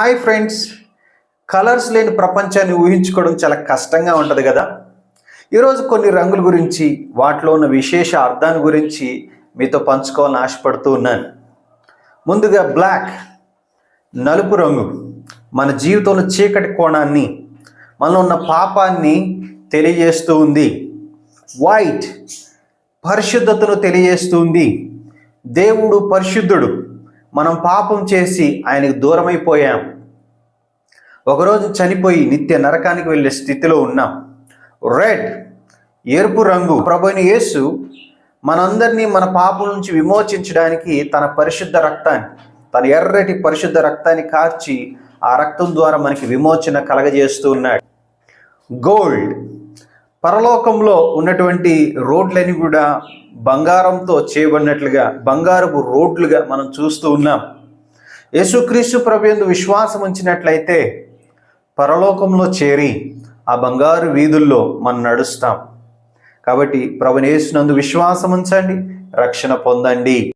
Hi friends. Colours లేని ప్రపంచాన్ని ఊహించుకోవడం చాలా కష్టంగా ఉంటుంది కదా. ఈరోజు కొన్ని రంగుల గురించి వాటిలో ఉన్న విశేష అర్థాన్ని గురించి మీతో పంచుకోవాలని ఆశపడుతూ ఉన్నాను. ముందుగా బ్లాక్ నలుపు రంగు. మన జీవితంలో చీకటి కోణాన్ని మనలో ఉన్న పాపాన్ని తెలియజేస్తూ ఉంది. వైట్ పరిశుద్ధతను తెలియజేస్తుంది దేవుడు పరిశుద్ధుడు. మనం పాపం చేసి ఆయనకు దూరమైపోయాం. ఒకరోజు చనిపోయి నిత్య నరకానికి వెళ్ళే స్థితిలో ఉన్నాం. రెడ్ ఎరుపు రంగు ప్రభుని యేసు మనందరినీ మన పాపం నుంచి విమోచించడానికి తన పరిశుద్ధ రక్తాన్ని తన ఎర్రటి పరిశుద్ధ రక్తాన్ని కార్చి ఆ రక్తం ద్వారా మనకి విమోచన కలగజేస్తూ ఉన్నాడు. గోల్డ్ పరలోకంలో ఉన్నటువంటి రోడ్లని కూడా బంగారంతో చేయబడినట్లుగా బంగారపు రోడ్లుగా మనం చూస్తూ ఉన్నాం. యేసుక్రీస్తు ప్రభు విశ్వాసం ఉంచినట్లయితే పరలోకంలో చేరి ఆ బంగారు వీధుల్లో మనం నడుస్తాం. కాబట్టి ప్రభునేసినందు విశ్వాసం ఉంచండి రక్షణ పొందండి.